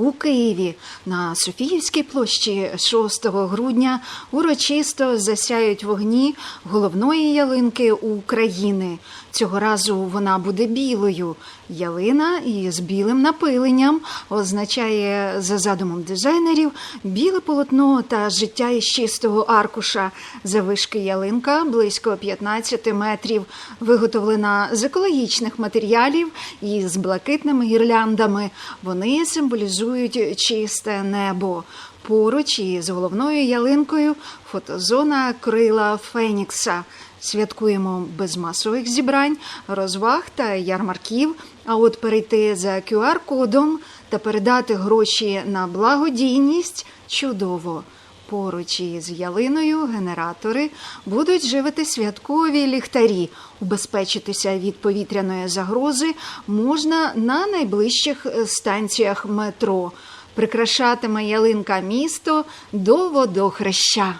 У Києві на Софіївській площі 6 грудня урочисто засяють вогні головної ялинки України. Цього разу вона буде білою. Ялина із білим напиленням означає за задумом дизайнерів біле полотно та життя із чистого аркуша. Завишки ялинка близько 15 метрів, виготовлена з екологічних матеріалів і з блакитними гірляндами. Вони символізують чисте небо. Поруч із головною ялинкою фотозона крила Фенікса. Святкуємо без масових зібрань, розваг та ярмарків. А от перейти за QR-кодом та передати гроші на благодійність чудово. Поруч із ялиною генератори будуть живити святкові ліхтарі. Убезпечитися від повітряної загрози можна на найближчих е, станціях метро. Прикрашатиме ялинка місто до водохреща.